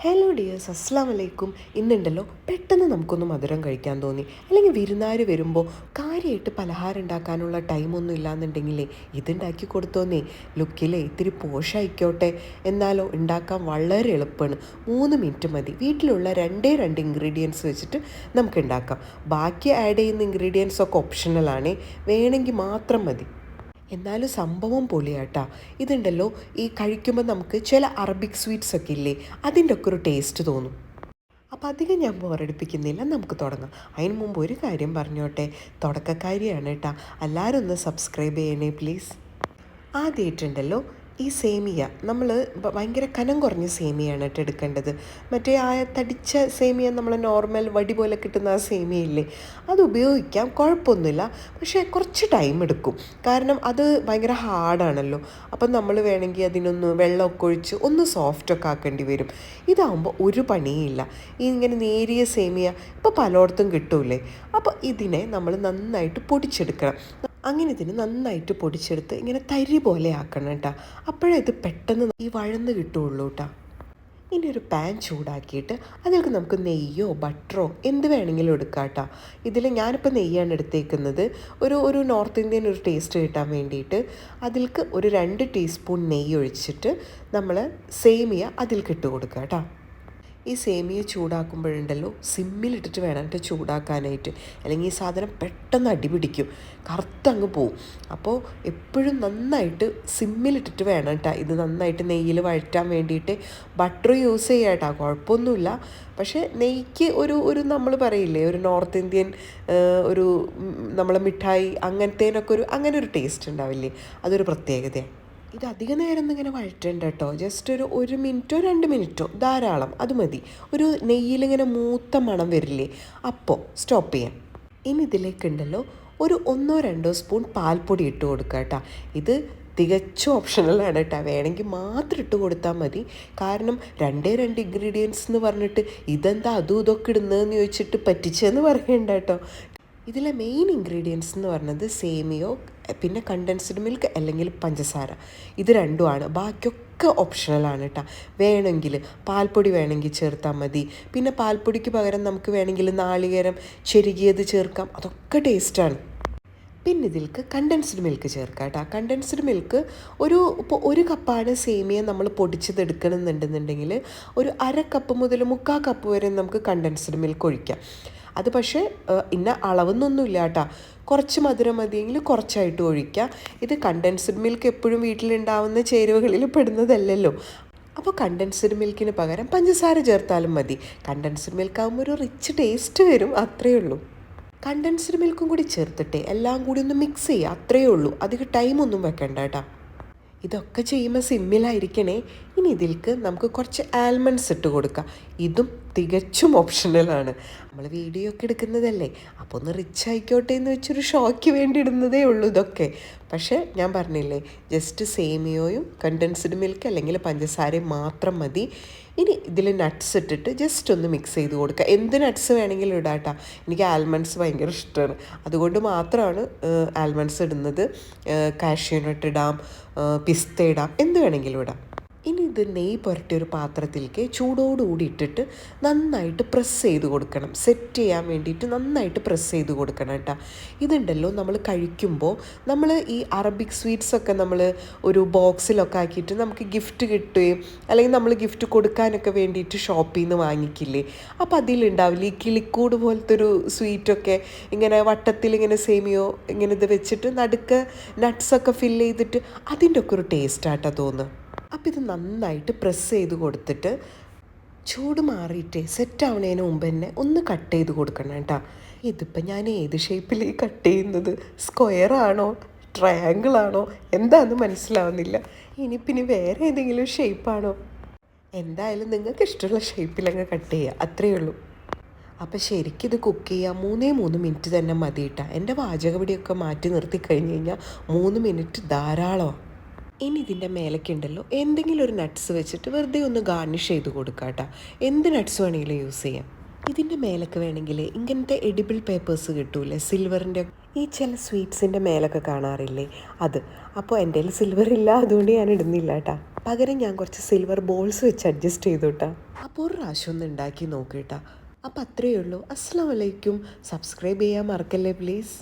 Hello dears അസ്സാം വലൈക്കും ഇന്നുണ്ടല്ലോ പെട്ടെന്ന് നമുക്കൊന്ന് മധുരം കഴിക്കാൻ തോന്നി. അല്ലെങ്കിൽ വിരുന്നാർ വരുമ്പോൾ കാര്യമായിട്ട് പലഹാരം ഉണ്ടാക്കാനുള്ള ടൈമൊന്നും ഇല്ലാന്നുണ്ടെങ്കിലേ ഇതുണ്ടാക്കി കൊടുത്തോന്നേ. ലുക്കിലെ ഇത്തിരി പോഷായിക്കോട്ടെ. എന്നാലോ ഉണ്ടാക്കാൻ വളരെ എളുപ്പമാണ് മൂന്ന് മിനിറ്റ് മതി. വീട്ടിലുള്ള രണ്ടേ രണ്ട് ഇൻഗ്രീഡിയൻസ് വെച്ചിട്ട് നമുക്ക് ഉണ്ടാക്കാം. ബാക്കി ആഡ് ചെയ്യുന്ന ഇൻഗ്രീഡിയൻസ് ഒക്കെ ഓപ്ഷണലാണേ വേണമെങ്കിൽ മാത്രം മതി. എന്നാലും സംഭവം പൊളിയാട്ടാ. ഇതുണ്ടല്ലോ ഈ കഴിക്കുമ്പോൾ നമുക്ക് ചില അറബിക് സ്വീറ്റ്സ് ഒക്കെ ഇല്ലേ അതിന്റെ ഒക്കെ ഒരു ടേസ്റ്റ് തോന്നും. അപ്പോൾ അധികം ഞാൻ ബോറടിപ്പിക്കുന്നില്ല നമുക്ക് തുടങ്ങാം. അതിന് മുമ്പ് ഒരു കാര്യം പറഞ്ഞോട്ടെ തുടക്കക്കാരിയാണ് കേട്ടാ. എല്ലാവരും ഒന്ന് സബ്സ്ക്രൈബ് ചെയ്യണേ പ്ലീസ് ആദ്യമായിട്ടുണ്ടല്ലോ ഈ സേമിയ നമ്മൾ ഭയങ്കര കനം കുറഞ്ഞ സേമിയാണ് കേട്ടോ എടുക്കേണ്ടത്. മറ്റേ ആ തടിച്ച സേമിയ നമ്മൾ നോർമൽ വടി പോലെ കിട്ടുന്ന ആ സേമിയ ഇല്ലേ അത് ഉപയോഗിക്കാം കുഴപ്പമൊന്നുമില്ല. പക്ഷേ കുറച്ച് ടൈം എടുക്കും. കാരണം അത് ഭയങ്കര ഹാർഡാണല്ലോ അപ്പം നമ്മൾ വേണമെങ്കിൽ അതിനൊന്ന് വെള്ളമൊക്കെ ഒഴിച്ച് ഒന്ന് സോഫ്റ്റൊക്കെ ആക്കേണ്ടി വരും. ഇതാകുമ്പോൾ ഒരു പണിയില്ല. ഈ ഇങ്ങനെ നേരിയ സേമിയ ഇപ്പോൾ പലയിടത്തും കിട്ടൂലേ. അപ്പോൾ ഇതിനെ നമ്മൾ നന്നായിട്ട് പൊടിച്ചെടുക്കണം. അങ്ങനെ ഇതിന് നന്നായിട്ട് പൊടിച്ചെടുത്ത് ഇങ്ങനെ തരി പോലെ ആക്കണം കേട്ടോ. അപ്പോഴേ ഇത് പെട്ടെന്ന് ഈ വഴന്ന് കിട്ടുള്ളൂ കേട്ടോ. ഇനി ഒരു പാൻ ചൂടാക്കിയിട്ട് അതിലേക്ക് നമുക്ക് നെയ്യോ ബട്ടറോ എന്ത് വേണമെങ്കിലും എടുക്കാം കേട്ടോ. ഇതിൽ ഞാനിപ്പോൾ നെയ്യാണ് എടുത്തേക്കുന്നത്. ഒരു ഒരു നോർത്ത് ഇന്ത്യൻ ഒരു ടേസ്റ്റ് കിട്ടാൻ വേണ്ടിയിട്ട് അതിലേക്ക് ഒരു രണ്ട് ടീസ്പൂൺ നെയ്യ് ഒഴിച്ചിട്ട് നമ്മൾ സേമിയ അതിലേക്ക് ഇട്ട് കൊടുക്കുക കേട്ടോ. ഈ സേമിയ ചൂടാക്കുമ്പോഴുണ്ടല്ലോ സിമ്മിലിട്ടിട്ട് വേണം കേട്ടോ ചൂടാക്കാനായിട്ട്. അല്ലെങ്കിൽ ഈ സാധനം പെട്ടെന്ന് അടിപിടിക്കും കറുത്തങ്ങ് പോവും. അപ്പോൾ എപ്പോഴും നന്നായിട്ട് സിമ്മിലിട്ടിട്ട് വേണം കേട്ടോ. ഇത് നന്നായിട്ട് നെയ്യിൽ വഴറ്റാൻ വേണ്ടിയിട്ട്. ബട്ടർ യൂസ് ചെയ്യാം കേട്ടോ. കുഴപ്പമൊന്നുമില്ല. പക്ഷേ നെയ്ക്ക് ഒരു ഒരു നമ്മൾ പറയില്ലേ ഒരു നോർത്ത് ഇന്ത്യൻ ഒരു നമ്മളെ മിഠായി അങ്ങനത്തേനൊക്കെ ഒരു അങ്ങനെ ഒരു ടേസ്റ്റ് ഉണ്ടാവില്ലേ? അതൊരു പ്രത്യേകതയാണ്. ഇത് അധിക നേരം ഇങ്ങനെ വഴറ്റണ്ട കേട്ടോ. ജസ്റ്റ് ഒരു ഒരു മിനിറ്റോ രണ്ട് മിനിറ്റോ ധാരാളം അത് മതി. ഒരു നെയ്യിലിങ്ങനെ മൂത്ത മണം വരില്ലേ അപ്പോൾ സ്റ്റോപ്പ് ചെയ്യാം. ഇനി ഇതിലേക്കുണ്ടല്ലോ ഒരു ഒന്നോ രണ്ടോ സ്പൂൺ പാൽപ്പൊടി ഇട്ട് കൊടുക്കുക കേട്ടോ. ഇത് തികച്ചും ഓപ്ഷണലാണ് കേട്ടോ. വേണമെങ്കിൽ മാത്രം ഇട്ട് കൊടുത്താൽ മതി. കാരണം രണ്ടേ രണ്ട് ഇൻഗ്രീഡിയൻസ് എന്ന് പറഞ്ഞിട്ട് ഇതെന്താ അതും ഇതൊക്കെ ഇടുന്നതെന്ന് ചോദിച്ചിട്ട് പറ്റിച്ചെന്ന് പറയണ്ട കേട്ടോ. ഇതിലെ മെയിൻ ഇൻഗ്രീഡിയൻസ് എന്ന് പറയുന്നത് സേമിയോ പിന്നെ കണ്ടൻസ്ഡ് മിൽക്ക് അല്ലെങ്കിൽ പഞ്ചസാര. ഇത് രണ്ടുമാണ്. ബാക്കിയൊക്കെ ഒക്കെ ഓപ്ഷണലാണ് കേട്ടോ വേണമെങ്കിൽ പാൽപ്പൊടി വേണമെങ്കിൽ ചേർത്താൽ മതി. പിന്നെ പാൽപ്പൊടിക്ക് പകരം നമുക്ക് വേണമെങ്കിൽ നാളികേരം ചെരുകിയത് ചേർക്കാം. അതൊക്കെ ടേസ്റ്റാണ് പിന്നെ ഇതിൽക്ക് കണ്ടൻസ്ഡ് മിൽക്ക് ചേർക്കാം കേട്ടോ കണ്ടൻസ്ഡ് മിൽക്ക് ഒരു ഇപ്പോൾ ഒരു കപ്പാണ് സേമിയ നമ്മൾ പൊടിച്ചത് എടുക്കണമെന്നുണ്ടെന്നുണ്ടെങ്കിൽ ഒരു അര കപ്പ് മുതൽ മുക്കാൽ കപ്പ് വരെ നമുക്ക് കണ്ടൻസ്ഡ് മിൽക്ക് ഒഴിക്കാം. അത് പക്ഷേ ഇന്ന അളവെന്നൊന്നുമില്ല കേട്ടോ. കുറച്ച് മധുരം മതിയെങ്കിൽ കുറച്ചായിട്ട് ഒഴിക്കുക ഇത് കണ്ടൻസ്ഡ് മിൽക്ക് എപ്പോഴും വീട്ടിലുണ്ടാവുന്ന ചേരുവകളിൽ പെടുന്നതല്ലല്ലോ. അപ്പോൾ കണ്ടൻസ്ഡ് മിൽക്കിന് പകരം പഞ്ചസാര ചേർത്താലും മതി. കണ്ടൻസ്ഡ് മിൽക്ക് ആകുമ്പോൾ ഒരു റിച്ച് ടേസ്റ്റ് വരും അത്രയേ ഉള്ളൂ. കണ്ടൻസ്ഡ് മിൽക്കും കൂടി ചേർത്തിട്ട് എല്ലാം കൂടി ഒന്ന് മിക്സ് ചെയ്യുക അത്രയേ ഉള്ളൂ. അധികം ടൈമൊന്നും വെക്കണ്ട കേട്ടോ. ഇതൊക്കെ ചെയ്യുമ്പോൾ സിമ്മിലായിരിക്കണേ. ഇനി ഇതിൽക്ക് നമുക്ക് കുറച്ച് ആൽമണ്ട്സ് ഇട്ട് കൊടുക്കാം. ഇതും തികച്ചും ഓപ്ഷണലാണ് നമ്മൾ വീഡിയോ ഒക്കെ എടുക്കുന്നതല്ലേ? അപ്പോൾ ഒന്ന് റിച്ച് ആയിക്കോട്ടെ എന്ന് വെച്ചൊരു ഷോയ്ക്ക് വേണ്ടി ഇടുന്നതേ ഉള്ളൂ ഇതൊക്കെ. പക്ഷേ ഞാൻ പറഞ്ഞില്ലേ ജസ്റ്റ് സേമിയോയും കണ്ടൻസ്ഡ് മിൽക്ക് അല്ലെങ്കിൽ പഞ്ചസാരയും മാത്രം മതി. ഇനി ഇതിൽ നട്ട്സ് ഇട്ടിട്ട് ജസ്റ്റ് ഒന്ന് മിക്സ് ചെയ്ത് കൊടുക്കുക. എന്ത് നട്ട്സ് വേണമെങ്കിലും ഇടാട്ടാ. എനിക്ക് ആൽമണ്ട്സ് ഭയങ്കര ഇഷ്ടമാണ് അതുകൊണ്ട് മാത്രമാണ് ആൽമണ്ട്സ് ഇടുന്നത്. കാഷ്യൂ നട്ട് ഇടാം പിസ്ത ഇടാം എന്ത് വേണമെങ്കിലും ഇടാം. ഇനി ഇത് നെയ്യ് പുരട്ടിയ ഒരു പാത്രത്തിലേക്ക് ചൂടോടുകൂടി ഇട്ടിട്ട് നന്നായിട്ട് പ്രസ് ചെയ്ത് കൊടുക്കണം. സെറ്റ് ചെയ്യാൻ വേണ്ടിയിട്ട് നന്നായിട്ട് പ്രസ് ചെയ്ത് കൊടുക്കണം കേട്ടോ. ഇതുണ്ടല്ലോ നമ്മൾ കഴിക്കുമ്പോൾ നമ്മൾ ഈ അറബിക് സ്വീറ്റ്സ് ഒക്കെ നമ്മൾ ഒരു ബോക്സിലൊക്കെ ആക്കിയിട്ട് നമുക്ക് ഗിഫ്റ്റ് കിട്ടുകയും അല്ലെങ്കിൽ നമ്മൾ ഗിഫ്റ്റ് കൊടുക്കാനൊക്കെ വേണ്ടിയിട്ട് ഷോപ്പിൽ നിന്ന് വാങ്ങിക്കില്ലേ? അപ്പോൾ അതിലുണ്ടാവില്ല? ഈ കിളിക്കൂട് പോലത്തെ ഒരു സ്വീറ്റൊക്കെ ഇങ്ങനെ വട്ടത്തിൽ ഇങ്ങനെ സേമിയോ ഇങ്ങനെ ഇത് വെച്ചിട്ട് നടുക്ക് നട്ട്സൊക്കെ ഫില്ല് ചെയ്തിട്ട് അതിന്റെ ഒക്കെ ഒരു ടേസ്റ്റായിട്ടാണ് തോന്നുന്നത് അപ്പോൾ ഇത് നന്നായിട്ട് പ്രസ് ചെയ്ത് കൊടുത്തിട്ട് ചൂട് മാറിയിട്ട് സെറ്റ് ആവണേന് മുമ്പ് തന്നെ ഒന്ന് കട്ട് ചെയ്ത് കൊടുക്കണം കേട്ടോ. ഇതിപ്പോൾ ഞാൻ ഏത് ഷേപ്പിൽ കട്ട് ചെയ്യുന്നത്? സ്ക്വയർ ആണോ? ട്രയാങ്കിൾ ആണോ? എന്താണെന്ന് മനസ്സിലാവുന്നില്ല. ഇനി വേറെ ഏതെങ്കിലും ഷേപ്പാണോ എന്തായാലും നിങ്ങൾക്ക് ഇഷ്ടമുള്ള ഷേപ്പിലങ്ങ് കട്ട് ചെയ്യുക അത്രയേ ഉള്ളൂ. അപ്പോൾ ശരിക്കും ഇത് കുക്ക് ചെയ്യുക മൂന്നേ മൂന്ന് മിനിറ്റ് തന്നെ മതി കേട്ടോ. എന്റെ വാചകപടിയൊക്കെ മാറ്റി നിർത്തി കഴിഞ്ഞ് കഴിഞ്ഞാൽ മൂന്ന് മിനിറ്റ് ധാരാളമാണ് ഇനി ഇതിന്റെ മേലേക്കുണ്ടല്ലോ എന്തെങ്കിലും ഒരു നട്ട്സ് വെച്ചിട്ട് വെറുതെ ഒന്ന് ഗാർണിഷ് ചെയ്ത് കൊടുക്കാം കേട്ടോ എന്ത് നട്ട്സ് വേണമെങ്കിലും യൂസ് ചെയ്യാം. ഇതിന്റെ മേലൊക്കെ വേണമെങ്കിൽ ഇങ്ങനത്തെ എഡിബിൾ പേപ്പേഴ്സ് കിട്ടൂലേ? സിൽവറിന്റെ ഈ ചില സ്വീറ്റ്സിന്റെ മേലൊക്കെ കാണാറില്ലേ? അത്. അപ്പോൾ എന്റെ കയ്യിൽ സിൽവർ ഇല്ല അതുകൊണ്ട് ഞാൻ ഇടുന്നില്ല കേട്ടാ പകരം ഞാൻ കുറച്ച് സിൽവർ ബോൾസ് വെച്ച് അഡ്ജസ്റ്റ് ചെയ്തു കേട്ടാ അപ്പോൾ ഒരു പ്രാവശ്യം ഒന്ന് ഉണ്ടാക്കി നോക്കിട്ടാ അപ്പോൾ അത്രയേ ഉള്ളൂ. അസ്സാം വലൈക്കും സബ്സ്ക്രൈബ് ചെയ്യാൻ മറക്കല്ലേ പ്ലീസ്